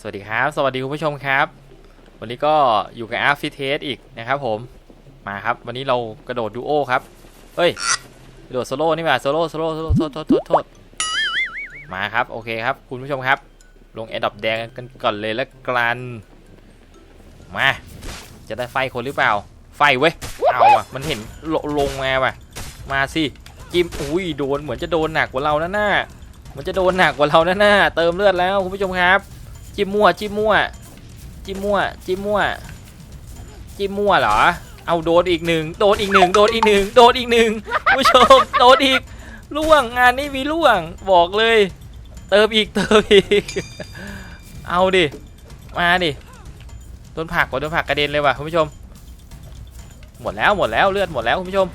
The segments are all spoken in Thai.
สวัสดีครับ สวัสดีคุณผู้ชมครับ วันนี้ก็อยู่กับอาร์ฟิเทสอีกนะครับผม มาครับ วันนี้เรากระโดดดูโอครับ เฮ้ย กระโดดโซโล่นี่มาโซโล่โซโล่โซโล่โทษโทษโทษโทษมาครับ โอเคครับ คุณผู้ชมครับ ลงแอดดอปแดงกันก่อนเลยแล้วกันมา จะได้ไฟคนหรือเปล่า ไฟเว้ย เอาอะ มันเห็นลลงมาว่ะ มาสิ จิ้ม อุ้ย โดน เหมือนจะโดนหนักกว่าเรานะหน้าเหมือนจะโดนหนักกว่าเรานะหน้าเติมเลือดแล้วคุณผู้ชมครับ จิ้มมั่วจิ้มมั่วจิ้มมั่วจิ้มมั่วจิ้มมั่วเหรอ เอาโดนอีกหนึ่งโดนอีกหนึ่งโดนอีกหนึ่งโดนอีกหนึ่งคุณผู้ชมโดนอีกล่วงงานนี้มีล่วงบอกเลย เติมอีกเติมอีก เอาดิ มาดิโดนผักว่ะโดนผักกระเด็นเลยว่ะคุณผู้ชม หมดแล้วหมดแล้วเลือดหมดแล้วคุณผู้ชม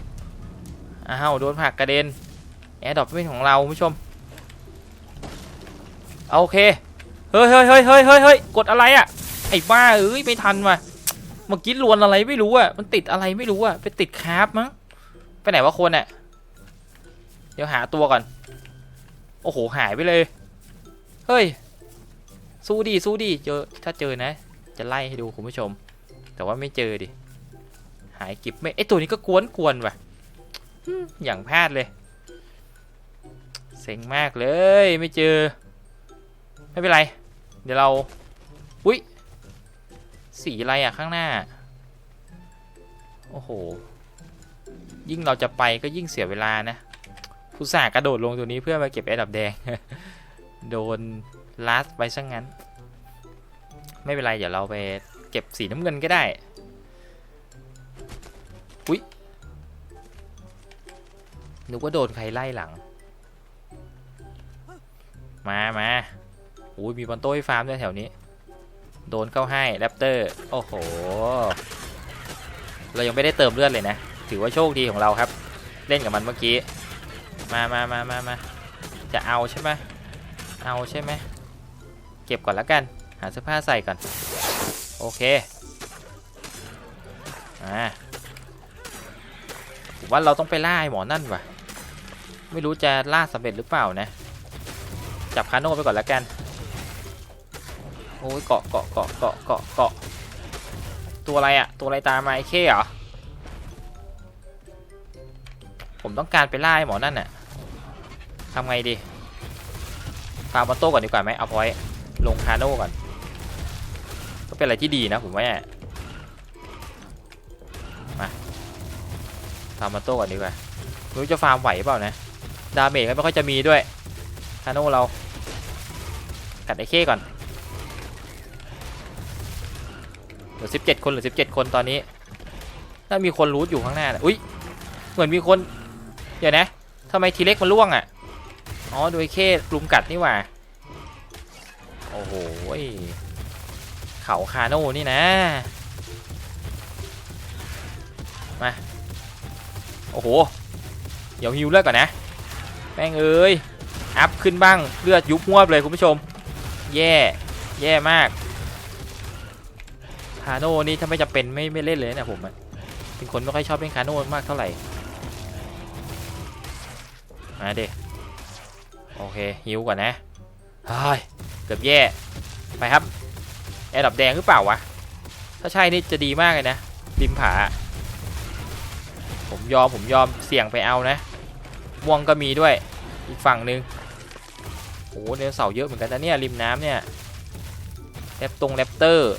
อ้าวโดนผักกระเด็นแอร์ดรอปเป็นของเราคุณผู้ชมโอเค เฮ้ยเฮ้ยเฮ้ยเฮ้ยเฮ้ยกดอะไรอะ ไอ้บ้าเอ้ยไม่ทันว่ะเมื่อกี้ลวนอะไรไม่รู้อะ มันติดอะไรไม่รู้อะ ไปติดคราฟมั้ง ไปไหนวะคนอะ เดี๋ยวหาตัวก่อน โอ้โหหายไปเลย เฮ้ย สู้ดีสู้ดีเจอถ้าเจอนะ จะไล่ให้ดูคุณผู้ชม แต่ว่าไม่เจอดิ หายกิบไม่ ไอตัวนี้ก็กวนกวนว่ะอืมอย่างพลาดเลย เซ็งมากเลยไม่เจอ ไม่เป็นไร เดี๋ยวเรา อุ้ย สีอะไรอะข้างหน้า โอ้โห ยิ่งเราจะไปก็ยิ่งเสียเวลานะผู้สากระโดดลงตัวนี้เพื่อมาเก็บแอดดับแดง โดนลัสไปซะงงั้น ไม่เป็นไร เดี๋ยวเราไปเก็บสีน้ำเงินก็ได้ อุ้ยนึกว่าโดนใครไล่หลัง มามา อุ้ยมีบอลโต้ให้ฟาร์มด้วยแถวนี้ โดนเข้าให้แรปเตอร์ โอ้โห เรายังไม่ได้เติมเลือดเลยนะ ถือว่าโชคดีของเราครับ เล่นกับมันเมื่อกี้ มามามามามาจะเอาใช่ไหมเอาใช่ไหม เก็บก่อนแล้วกัน หาเสื้อผ้าใส่ก่อน โอเค อ่าผมว่าเราต้องไปล่าไอ้หมอนั่นว่ะ ไม่รู้จะล่าสำเร็จหรือเปล่านะ จับคาโน่ไปก่อนแล้วกัน โอ้ยเกาะเกาะเกาะเกาะเกาะเกาะตัวอะไรอะตัวอะไรตามมาไอ้เข้เหรอผมต้องการไปไล่าไอ้หมอนั่นน่ะทำไงดีฟาร์มบอโต้ก่อนดีกว่าไหมเอาพอยต์ลงคาโน่ก่อน ก็เป็นอะไรที่ดีนะผมว่ามาฟาร์มบอโต้ก่อนดีกว่ารู้จะฟาร์มไหวเปล่านะดาเมจก็ไม่ค่อยจะมีด้วยคาโน่เรากัดไอ้เข้ก่อนเห ลือสิบเจ็ดคนเหลือสิบเจ็ดคนตอนนี้ถ้ามีคนรูทอยู่ข้างหน้าอุ้ยเหมือนมีคน เดี๋ยวนะทำไมทีเล็กมันล่วงอะอ๋อโดยเข้กลุ่มกัดนี่หว่าโอ้โหเขาคาโน่นี่นะ มา โอ้โห เดี๋ยวฮิวเลือดก่อนนะแม่งเอ้ย อัพขึ้นบ้าง เลือดยุบหัวบเลยคุณผู้ชม แย่ แย่มาก คาโน่นี่ถ้าไม่จะเป็นไม่ไม่เล่นเลยนะผมอะเป็นคนไม่ค่อยชอบเล่นคาโน่มากเท่าไหร่มาเดโอเคฮิวก่อนนะเฮ้ยเกือบแย่ไปครับแอร์ดับแดงหรือเปล่าวะถ้าใช่นี่จะดีมากเลยนะริมผา ผมยอมผมยอมเสี่ยงไปเอานะม่วงก็มีด้วยอีกฝั่งหนึ่งโอ้โหเดโนเสาร์เยอะเหมือนกันนะเนี่ยริมน้ำเนี่ยแรปตรงแรปเตอร์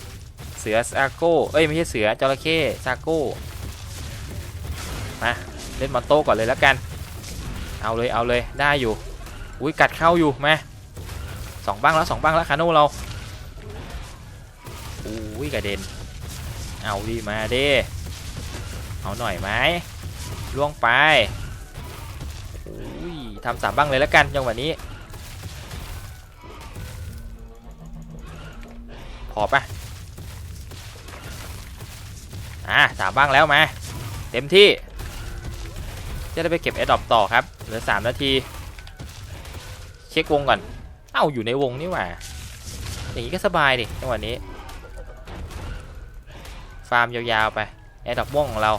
เสือซาโก้เอ้ยไม่ใช่เสือจระเข้ซาโก้มาเล่นมอนโต้ก่อนเลยแล้วกัน เอาเลยเอาเลยได้อยู่อุ้ยกัดเข้าอยู่มาสองบ้างแล้วสองบ้างแล้วคาโน่เราอุ้ยกระเด็นเอาดีมาเด้เอาหน่อยไหมล่วงไปอุ้ยทำสามบ้างเลยแล้วกันจังหวะนี้พอปะ อะสามบ้างแล้วมา เต็มที่ จะได้ไปเก็บแอดดอปต่อครับเหลือ3นาที เช็ควงก่อน เอ้าอยู่ในวงนี่หว่า อย่างนี้ก็สบายดิจังหวะนี้ ฟาร์มยาวๆไปแอดดอปม่วงของเรา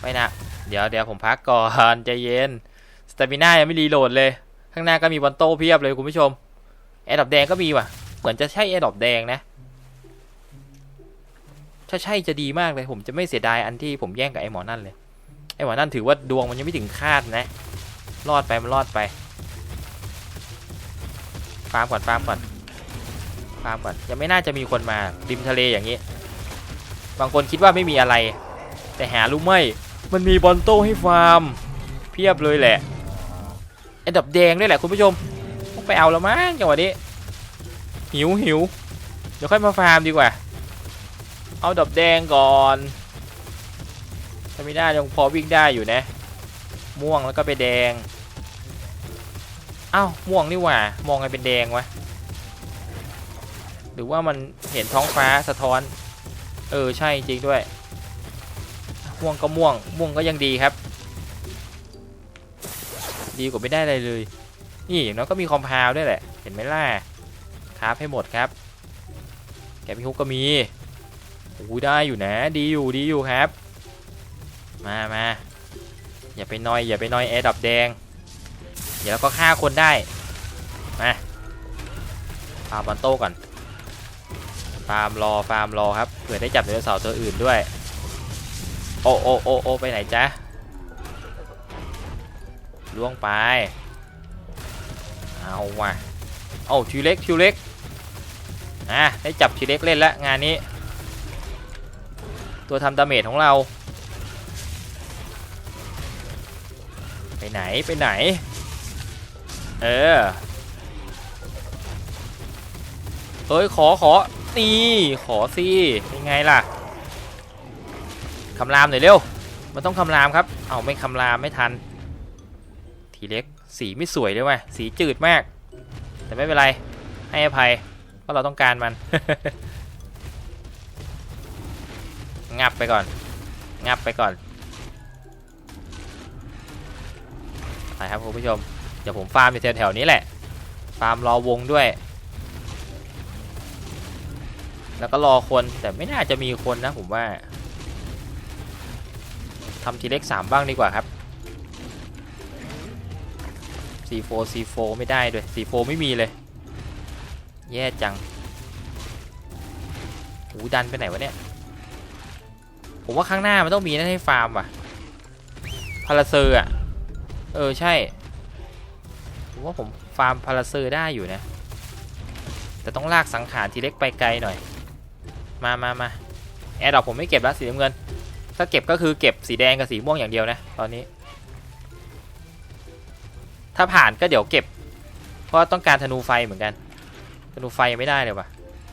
ไปนะ เดี๋ยวเดี๋ยวผมพักก่อนใจเย็นสเตมิน่ายังไม่รีโหลดเลย ข้างหน้าก็มีบอลโต้เพียบเลยคุณผู้ชมแอดดอปแดงก็มีว่ะ เหมือนจะใช่แอร์ดรอปแดงนะ ถ้าใช่จะดีมากเลย ผมจะไม่เสียดายอันที่ผมแย่งกับไอ้หมอนั่นเลย ไอ้หมอนั่นถือว่าดวงมันยังไม่ถึงคาดนะ รอดไปมันรอดไปฟาร์มก่อนฟาร์มก่อนฟาร์มก่อนยังไม่น่าจะมีคนมาริมทะเลอย่างนี้ บางคนคิดว่าไม่มีอะไร แต่หารู้ไหมมันมีบอลโต้ให้ฟาร์ม เพียบเลยแหละไอ้ดับแดงด้วยแหละคุณผู้ชมต้องไปเอาแล้วมั้งจังหวะนี้หิวหิวเดี๋ยวค่อยมาฟาร์มดีกว่า เอาดับแดงก่อนถ้าไม่ได้ยังพอวิ่งได้อยู่นะ ม่วงแล้วก็ไปแดงเอ้าม่วงนี่หว่า มองไงเป็นแดงวะ หรือว่ามันเห็นท้องฟ้าสะท้อน เออใช่จริงด้วย ม่วงก็ม่วง ม่วงก็ยังดีครับ ดีกว่าไม่ได้อะไรเลย นี่อย่างน้อยก็มีคอมพาวด้วยแหละ เห็นไหมล่ะครับให้หมดครับ แกมีฮุกก็มี อ้ได้อยู่นะ ดีอยู่ดีอยู่ครับ มามาอย่าไปนอยอย่าไปนอยแอร์ดับแดง เดี๋ยวเราก็ฆ่าคนได้ มาฟาร์มบอลโต้ก่อน ฟาร์มรอฟาร์มรอครับ เผื่อได้จับไดโนเสาร์ตัวอื่นด้วย โอโอโอโอไปไหนจ๊ะล่วงไป เอาว่ะเอาทีเล็กทีเล็กอะได้จับทีเล็กเล่นแล้งานนี้ ตัวทำดาเมจของเรา ไปไหนไปไหน เออเฮ้ยขอขอนี่ขอสิยังไงล่ะคำรามหน่อยเร็ว มันต้องคำรามครับ เอาไม่คำรามไม่ทัน ทีเล็กสีไม่สวยเลยว่ะสีจืดมาก แต่ไม่เป็นไรให้อภัยเพราะเราต้องการมัน งับไปก่อน งับไปก่อนไปครับคุณผู้ชม เดี๋ยวผมฟาร์มอยู่แถวๆนี้แหละ ฟาร์มรอวงด้วย แล้วก็รอคนแต่ไม่น่าจะมีคนนะผมว่าทำทีเล็กสามบ้างดีกว่าครับ C4 C4 ไม่ได้ด้วย C4 ไม่มีเลย แย่จังหูดันไปไหนวะเนี่ย ผมว่าข้างหน้ามันต้องมีนั่นให้ฟาร์มว่ะพาราเซอร์อะ เออใช่ ผมว่าผมฟาร์มพาราเซอร์ได้อยู่นะ แต่ต้องลากสังขารทีเล็กไปไกลหน่อย มามามาแอร์ดอปผมไม่เก็บแล้วสีน้ำเงิน ถ้าเก็บก็คือเก็บสีแดงกับสีม่วงอย่างเดียวนะ ตอนนี้ ถ้าผ่านก็เดี๋ยวเก็บ เพราะต้องการธนูไฟเหมือนกัน ธนูไฟยังไม่ได้เลยว่ะ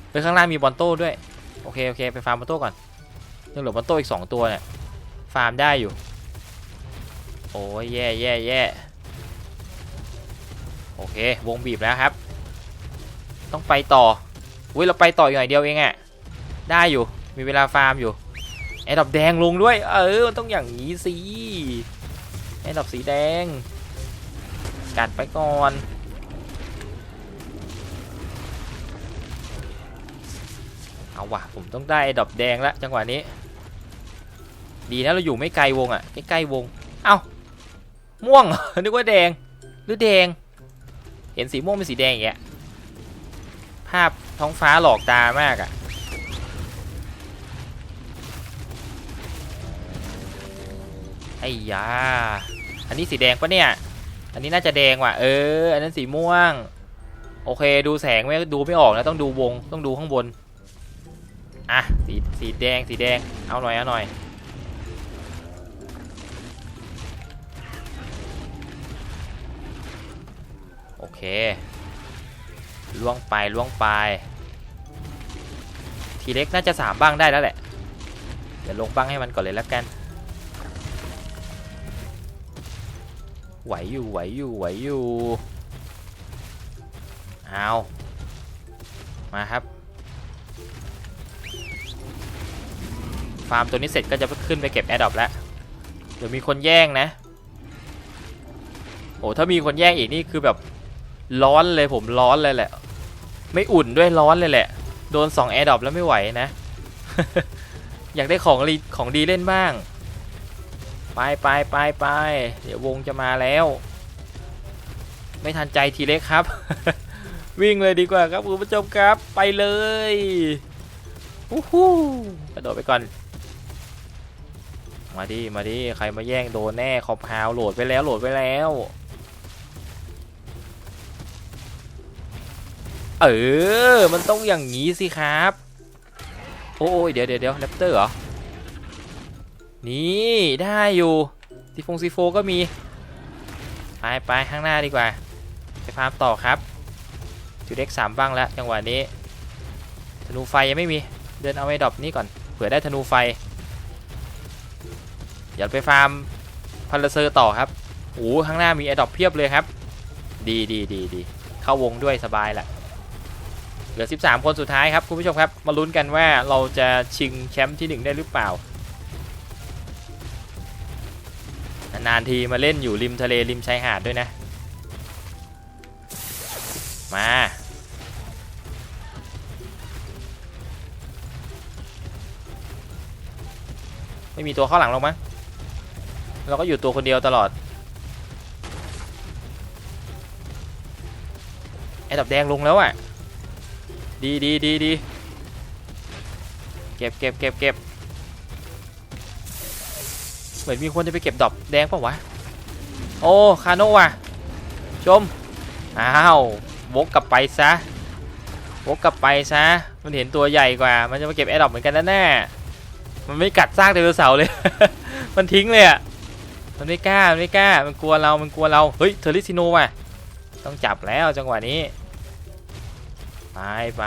เฮ้ยข้างล่างมีบอลโต้ด้วย โอเคโอเคไปฟาร์มบอลโต้ก่อน ยังเหลือบอลโต้อีก2ตัวเนี่ยฟาร์มได้อยู่ โอ้ยแย่แย่แย่โอเค วงบีบแล้วครับ ต้องไปต่ออุ้ยเราไปต่ออีกหน่อยเดียวเองอะได้อยู่มีเวลาฟาร์มอยู่ไอ้ดอกแดงลงด้วย เออมันต้องอย่างนี้สิไอ้ดอกสีแดง กัดไปก่อนเอาว่ะผมต้องได้ไอ้ดอกแดงแล้วจังหวะนี้ ดีนะเราอยู่ไม่ไกลวงอะ่ะใกล้ๆวง เอ้าม่วง นึกว่าแดงหรือแดง เห็นสีม่วงเป็นสีแดงอย่างเงี้ยภาพท้องฟ้าหลอกตามากอะ่ะไอ้ยา อันนี้สีแดงปะเนี่ย อันนี้น่าจะแดงว่ะ เออ อันนั้นสีม่วง โอเค ดูแสงไม่ดูไม่ออกนะ ต้องดูวง ต้องดูข้างบน อะ สี สีแดง สีแดง เอาหน่อย เอาหน่อย เคล่วงไปล่วงไป ทีเล็กน่าจะสามบ้างได้แล้วแหละ เดี๋ยวลงบ้างให้มันก่อนเลยแล้วกัน ไหวอยู่ไหวอยู่ไหวอยู่เอามาครับ ฟาร์มตัวนี้เสร็จก็จะขึ้นไปเก็บแอร์ดรอปแล้ว เดี๋ยวมีคนแย่งนะ โอ้ถ้ามีคนแย่งอีกนี่คือแบบ ร้อนเลยผมร้อนเลยแหละ ไม่อุ่นด้วยร้อนเลยแหละ โดน2แอร์ดรอปแล้วไม่ไหวนะ อยากได้ของดีของดีเล่นบ้าง ไปไปไปไปเดี๋ยววงจะมาแล้ว ไม่ทันใจทีเล็กครับ วิ่งเลยดีกว่าครับคุณผู้ชมครับ ไปเลยอู้หู้กระโดดไปก่อน มาดิมาดิใครมาแย่งโดนแน่คอมพาวโหลดไปแล้วโหลดไปแล้ว เออ มันต้องอย่างนี้สิครับ โอ้ยเดี๋ยวเดี๋ยวเดี๋ยวแรปเตอร์เหรอ นี่ได้อยู่ซีฟงซีโฟก็มี ไปไปข้างหน้าดีกว่า ไปฟาร์มต่อครับจุดเด็กสามบ้างแล้วจังหวะนี้ธนูไฟยังไม่มี เดินเอาไอ้ดอปนี้ก่อน เผื่อได้ธนูไฟเดี๋ยวไปฟาร์มพันลเซอร์ต่อครับโอ้ข้างหน้ามีไอ้ดอปเพียบเลยครับ ดีดีดีดีเข้าวงด้วยสบายแหละ เหลือ 13 คนสุดท้ายครับคุณผู้ชมครับมาลุ้นกันว่าเราจะชิงแชมป์ที่ 1 ได้หรือเปล่านานๆทีมาเล่นอยู่ริมทะเลริมชายหาดด้วยนะ มาไม่มีตัวข้าหลังหรอกมั้งเราก็อยู่ตัวคนเดียวตลอด ไอ้ดับแดงลงแล้วอะ ดีดีดีดีเก็บเก็บเก็บเก็บเหมือนมีคนจะไปเก็บดอกแดงป่าวะ โอ้คาโนะว่ะ ชม อ้าววกกลับไปซะวกกลับไปซะ มันเห็นตัวใหญ่กว่า มันจะมาเก็บแอร์ดอปเหมือนกันแน่มันไม่กัดซากไดโนเสาร์เลย มันทิ้งเลยอะ มันไม่กล้า มันไม่กล้า มันกลัวเรา มันกลัวเรา เฮ้ย เทอริซิโนว่ะ ต้องจับแล้วจังหวะนี้ ไปไป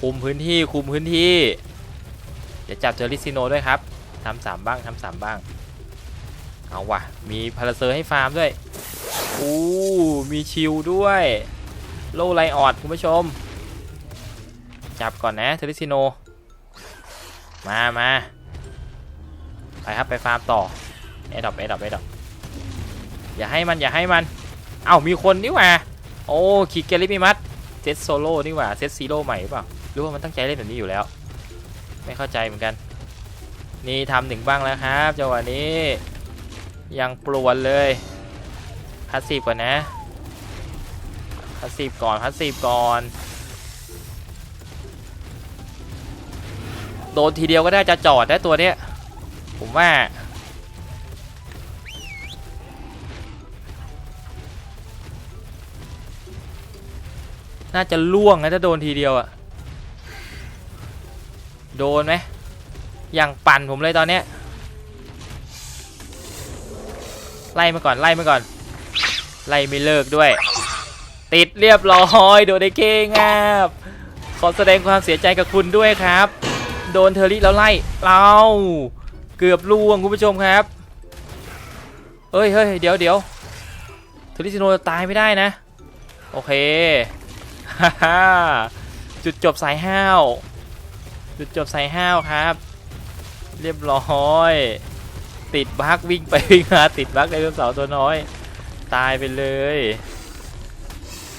คุมพื้นที่คุมพื้นที่เดี๋ยวจับเจอริซิโนด้วยครับทำสามบ้างทำสามบ้าง เอาว่ะ มีพาราเซอร์ให้ฟาร์มด้วยอู้มีชิลด้วย โลไลออดคุณผู้ชม จับก่อนนะเทอริซิโน มามาไปครับไปฟาร์มต่อเอดอบเอดอบเอดอบอย่าให้มันอย่าให้มัน เอ้ามีคนนี่หว่า โอ้คิกเกลิมิมัส เซตโซโล่นี่หว่าเซตซีโร่ใหม่เปล่าหรือว่ามันตั้งใจเล่นแบบนี้อยู่แล้ว ไม่เข้าใจเหมือนกัน นี่ทำหนึ่งบ้างแล้วครับจังหวะนี้ ยังปลวนเลยพัสซีฟก่อนนะพัสซีฟก่อนพัสซีฟก่อนโดนทีเดียวก็ได้จะจอดได้ตัวเนี้ยผมว่า น่าจะล่วงนะถ้าโดนทีเดียวอะโดนไหมอย่างปั่นผมเลยตอนเนี้ยไล่มาก่อนไล่มาก่อน ไล่ไม่เลิกด้วย ติดเรียบร้อยโดนไอ้เก้งครับขอแสดงความเสียใจกับคุณด้วยครับ โดนเทอรี่แล้วไล่เราเกือบล่วงคุณผู้ชมครับเฮ้ยเฮ้ยเดี๋ยวเดี๋ยวเทอรี่ซิโนตายไม่ได้นะ โอเค จุดจบสายห้าว จุดจบสายห้าวครับ เรียบร้อย ติดบักวิ่งไปวิ่งมาติดบักไดโนเสาร์ตัวน้อย ตายไปเลย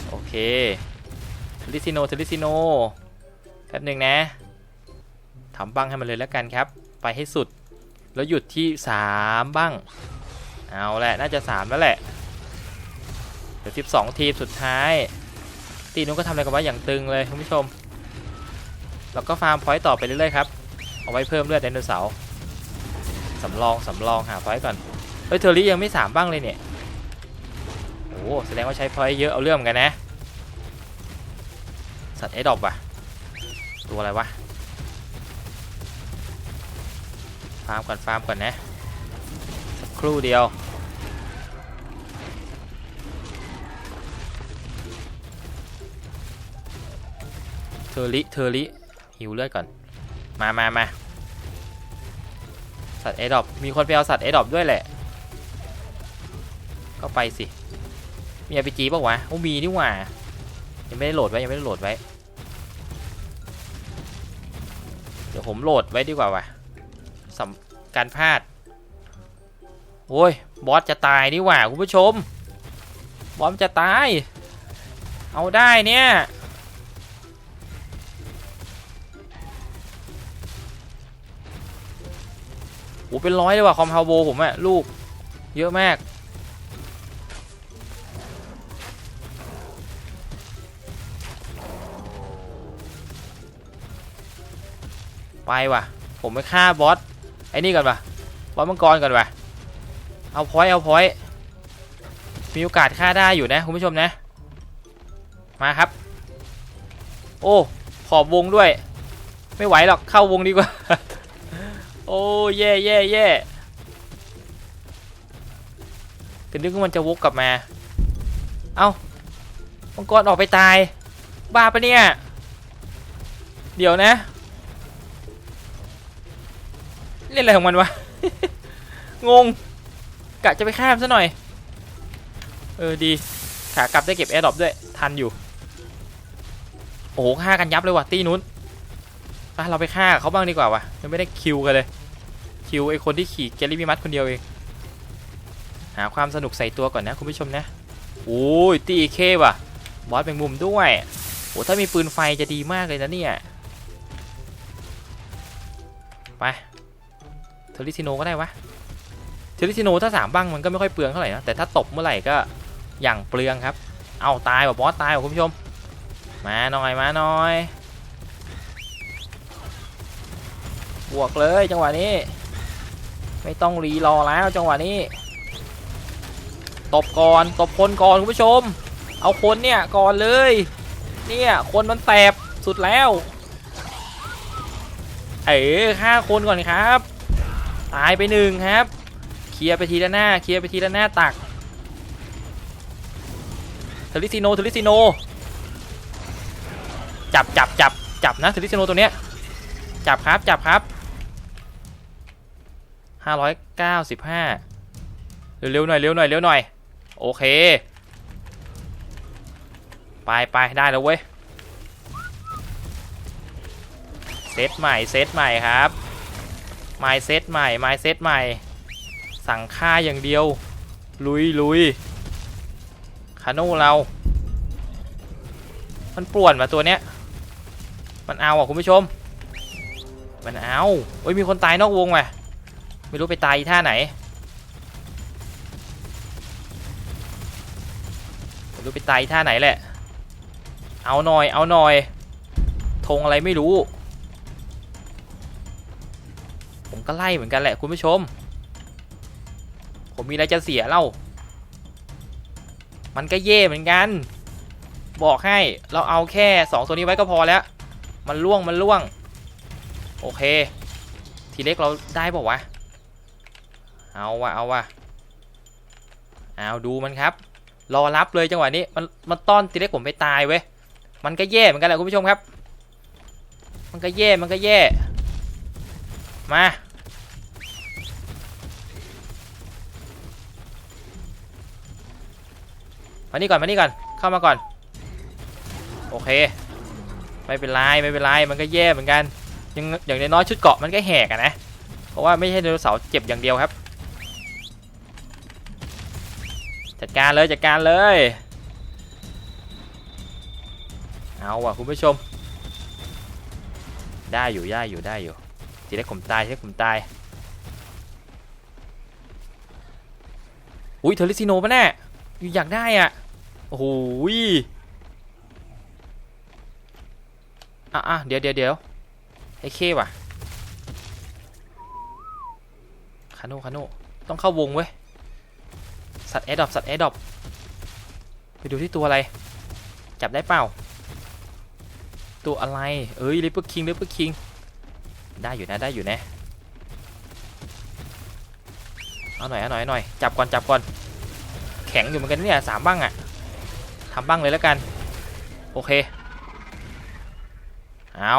โอเคทลิซิโนทลิซิโนแป๊บหนึ่งนะทำบ้างให้มันเลยแล้วกันครับ ไปให้สุด แล้วหยุดที่ 3 บ้าง เอาแหละ น่าจะ 3 แล้วแหละ เดี๋ยว12 ทีมสุดท้าย ตีนู้นก็ทำอะไรกันวะอย่างตึงเลยคุณผู้ชม แล้วก็ฟาร์มพอยต์ต่อไปเรื่อยๆครับ เอาไว้เพิ่มเลือดไดโนเสาร์สำรองสำรองหาพอยต์ก่อน เฮ้ยเทอรี่ยังไม่สามบ้างเลยเนี่ย โอ้แสดงว่าใช้พอยต์เยอะเอาเรื่องกันนะ สัตว์ไอ้ดอกว่ะ ตัวอะไรวะ ฟาร์มก่อนฟาร์มก่อนนะสักครู่เดียว อริเทอริหิวเลือดก่อน มามามาสัตว์เอดอบมีคนไปเอาสัตว์เอดอบด้วยแหละ ก็ไปสิ มี RPG ป่าวะโอ้มีนี่หว่า ยังไม่ได้โหลดไว้ ยังไม่ได้โหลดไว้ เดี๋ยวผมโหลดไว้ดีกว่าวะสำการพลาด โอ้ย บอสจะตายนี่หว่า คุณผู้ชม บอสจะตาย เอาได้เนี่ย โอ้เป็นร้อยเลยว่ะคอมพาวโบผมอะลูก เยอะมาก ไปว่ะ ผมไปฆ่าบอสไอ้นี่ก่อนว่ะบอสมังกรก่อนว่ะ เอาพอยเอาพอยมีโอกาสฆ่าได้อยู่นะคุณผู้ชมนะ มาครับ โอ้ ขอบวงด้วย ไม่ไหวหรอกเข้าวงดีกว่า อ้แย่แย่แย่แต่นึกว่ามันจะวกกลับมา เอามังกรออกไปตาย บ้าปะเนี่ย เดี๋ยวนะ เล่นอะไรของมันวะ งง กะจะไปข้ามซะหน่อย เออดี ขากลับได้เก็บแอร์ดรอปด้วย ทันอยู่ โอ้โหฆ่ากันยับเลยว่ะตีนู้นเราไปฆ่าเขาบ้างดีกว่าวะยังไม่ได้คิวกันเลย คิวไอคนที่ขี่เกลลี่มิมัสคนเดียวเอง หาความสนุกใส่ตัวก่อนนะคุณผู้ชมนะโอ้ยตีเคว่ะ บอสเป็นมุมด้วยโอ้ถ้ามีปืนไฟจะดีมากเลยนะเนี่ยไปเทอริซิโนก็ได้วะเทอริซิโนถ้าสามบ้างมันก็ไม่ค่อยเปลืองเท่าไหร่นะแต่ถ้าตบเมื่อไหร่ก็อย่างเปลืองครับ เอาตายว่ะบอสตายว่ะคุณผู้ชม มาหน่อยมาหน่อยบวกเลยจังหวะนี้ ไม่ต้องรีรอแล้วจังหวะนี้ ตบก่อนตบคนก่อนคุณผู้ชม เอาคนเนี่ยก่อนเลย เนี่ยคนมันแตบสุดแล้ว เอ๋ฆ่าคนก่อนครับ ตายไปหนึ่งครับ เคลียร์ไปทีละหน้า เคลียร์ไปทีละหน้าตักเทลิซิโนเทลิซิโน จับจับจับจับนะเทลิซิโนตัวเนี้ย จับครับจับครับ ห้าร้อยเก้าสิบห้าเร็วๆหน่อยเร็วหน่อยเร็วหน่อย โอเค ไปไปได้แล้วเว้ย เซตใหม่เซตใหม่ครับไมเซตใหม่ไมเซตใหม่ สั่งค่าอย่างเดียว ลุยลุยคาโน่เรา มันป่วนมาตัวเนี้ย มันเอาอะคุณผู้ชม มันเอาเอ้ยมีคนตายนอกวงว่ะ ไม่รู้ไปตายท่าไหนไม่รู้ไปตายท่าไหนแหละ เอาหน่อย เอาหน่อยธงอะไรไม่รู้ ผมก็ไล่เหมือนกันแหละคุณผู้ชม ผมมีอะไรจะเสียเล่า มันก็เย่เหมือนกัน บอกให้เราเอาแค่สองตัวนี้ไว้ก็พอแล้ว มันล่วงมันล่วง โอเค ทีเล็กเราได้บอกวะ เอาวะเอาวะเอาดูมันครับ รอรับเลยจังหวะนี้ มันมันต้อนทีเล็กผมไปตายเว้ย มันก็แย่เหมือนกันแหละคุณผู้ชมครับ มันก็แย่ มันก็แย่ มา มานี่ก่อน มานี่ก่อน เข้ามาก่อน โอเค ไม่เป็นไร ไม่เป็นไร มันก็แย่เหมือนกันยังอย่างน้อยชุดเกาะมันก็แหกอะนะ เพราะว่าไม่ใช่ไดโนเสาร์เจ็บอย่างเดียวครับ จัดการเลยจัดการเลย เอาว่ะคุณผู้ชม ได้อยู่ได้อยู่ได้อยู่ทีแรกผมตายทีแรกผมตาย อุ้ยเทอริซิโนปะแน่อยากได้อะ โอ้โหยอะอะเดี๋ยวเดี๋ยวเดี๋ยวไอ้เคว่ะคาโน่คาโน่ต้องเข้าวงเว้ย สัตว์แอดดอปสัตว์แอดดอปไปดูที่ตัวอะไร จับได้เปล่า ตัวอะไร เอ้ยลิปเปอร์คิงลิปเปอร์คิงได้อยู่นะได้อยู่นะเอาหน่อยเอาหน่อยเอาหน่อยจับก่อนจับก่อนแข็งอยู่เหมือนกันเนี่ยสามบ้างอะทำบ้างเลยแล้วกัน โอเค เอา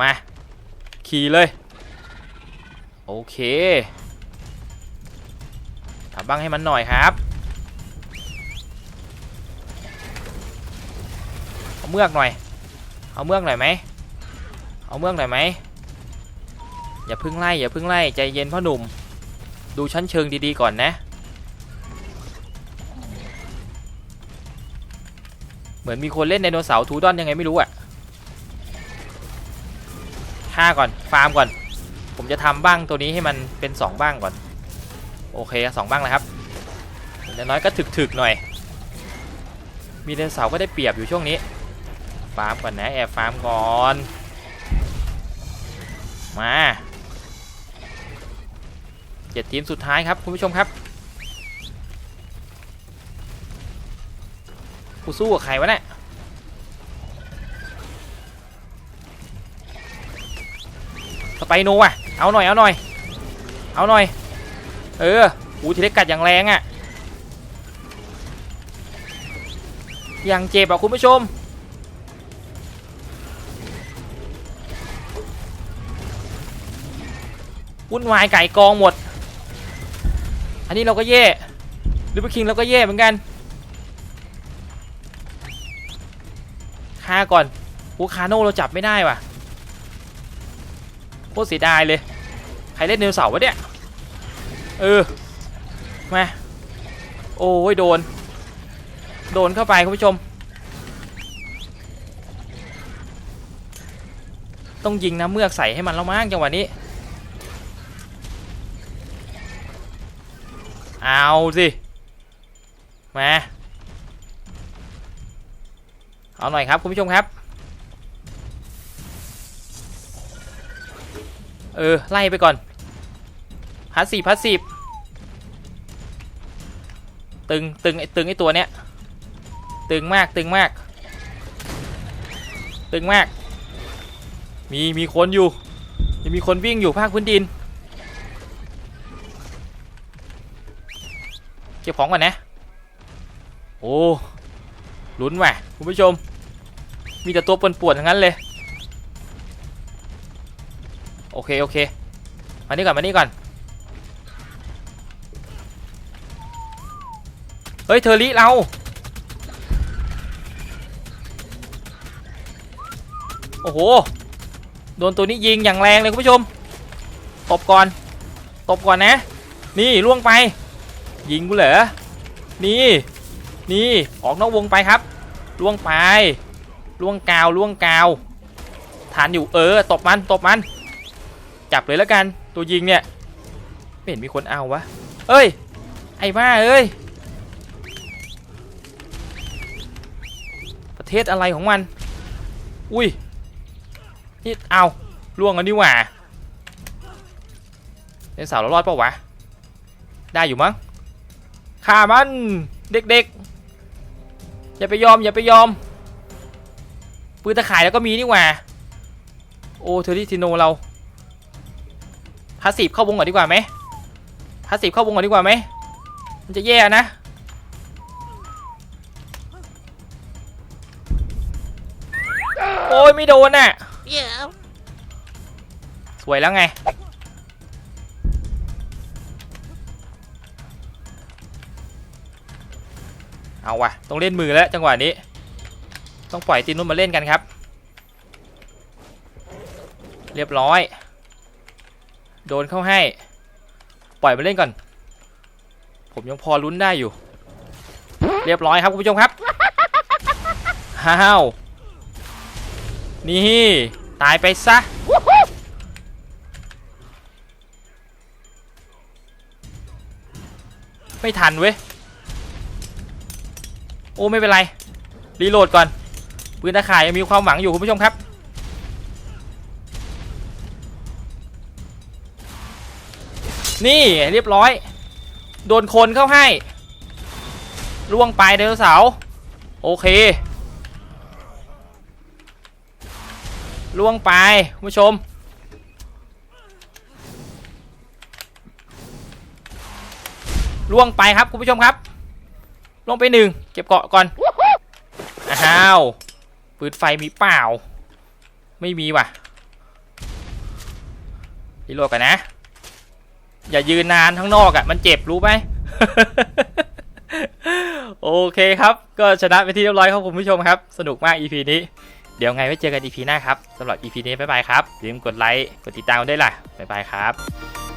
มา ขี่เลย โอเค ทำบ้างให้มันหน่อยครับเอาเมือกหน่อย เอาเมือกหน่อยไหมเอาเมือกหน่อยไหมอย่าพึ่งไล่อย่าพึ่งไล่ใจเย็นพ่อหนุ่ม ดูชั้นเชิงดีๆก่อนนะ เหมือนมีคนเล่นไดโนเสาร์ทูดอนยังไงไม่รู้อะฆ่าก่อนฟาร์มก่อน ผมจะทำบ้างตัวนี้ให้มันเป็น 2 บ้างก่อน โอเคสองบ้างแล้วครับอย่างน้อยก็ถึกๆหน่อย มีไดนเสาก็ได้เปรียบอยู่ช่วงนี้ ฟาร์มก่อนนะแอบฟาร์มก่อน มาเจ็ดทีมสุดท้ายครับคุณผู้ชมครับกูสู้กับใครวะเนี่ยสไปโนว่ะ เอาหน่อย เอาหน่อย เอาหน่อย เอออูทีเล็กกัดอย่างแรงอะ่ะอย่างเจ็บอะคุณผู้ชม วุ่นวายไก่กองหมด อันนี้เราก็แย่ลิเบอร์คิงเราก็แย่เหมือนกันฆ่าก่อนอ้คาโน่เราจับไม่ได้ว่ะโคตรเสียดายเลย ใครเล่นเนวเสาร์วะเนี่ย เออมาโอ้ยโดน โดนเข้าไปคุณผู้ชม ต้องยิงน้ำเมือกใส่ให้มันแล้วมั้งจังหวะนี้ เอาสิมาเอาหน่อยครับคุณผู้ชมครับ เออ ไล่ไปก่อนพัสซีพัสซีฟ ตึงตึงไอ้ตึงไอ้ตัวเนี้ยตึงมากตึงมาก ตึงมาก มีมีคนอยู่ยังมีคนวิ่งอยู่ภาคพื้นดิน เก็บของก่อนนะ โอ้ลุ้นว่ะคุณผู้ชม มีแต่ตัวป่วนๆทั้งนั้นเลย โอเค โอเค มานี่ก่อน มานี่ก่อน ฮ้ยเทอริเราโอ้โหโดนตัวนี้ยิงอย่างแรงเลยคุณผู้ชมตบก่อนตบก่อนนะ นี่ล่วงไป ยิงกูเหรอนี่นี่ออกนอกวงไปครับล่วงไปล่วงกาวล่วงกาวฐานอยู่เออตบมันตบมัน จับเลยแล้วกันตัวยิงเนี่ยไม่เห็นมีคนเอาวะเอ้ยไอ้บ้าเอ้ย ประเทศอะไรของมัน อุ้ย นี่เอาล่วงกันนี่หว่าเป็นสาวเรารอดเปล่าวะ ได้อยู่มั้งฆ่ามันเด็กๆ อย่าไปยอมอย่าไปยอมปืนตะข่ายแล้วก็มีนี่หว่า โอ้เทอร์ริทิโนเราพาสซีฟเข้าวงก่อนดีกว่าไหมพาสซีฟเข้าวงก่อนดีกว่าไหมมันจะแย่นะ ยไม่โดนน่ะ Yeah. สวยแล้วไง เอาว่ะ ต้องเล่นมือแล้วจังหวะนี้ ต้องปล่อยตีนนุ่นมาเล่นกันครับ เรียบร้อย โดนเข้าให้ ปล่อยมาเล่นก่อน ผมยังพอลุ้นได้อยู่ เรียบร้อยครับคุณผู้ชมครับ ฮ้าว นี่ตายไปซะไม่ทันเว้ย โอ้ไม่เป็นไร รีโหลดก่อน ปืนตะข่ายยังมีความหวังอยู่คุณผู้ชมครับ นี่เรียบร้อย โดนคนเข้าให้ล่วงไปไดโนเสาร์โอเค ล่วงไปคุณผู้ชม ล่วงไปครับคุณผู้ชมครับ ลงไปหนึ่งเก็บเกาะก่อน อ้าวปืนไฟมีเปล่า ไม่มีว่ะรีโหลดกันนะ อย่ายืนนานข้างนอกอะ่ะ มันเจ็บรู้ไหมโอเคครับ ก็ชนะไปที่เรียบร้อยครับคุณผู้ชมครับ สนุกมาก EP นี้ ดี๋ยวไงไว้เจอกันอีพีหน้าครับสำหรับอีพีนี้บ๊ายบายครับอย่าลืมกดไลค์กดติดตามกันด้วยล่ะบ๊ายบายครับ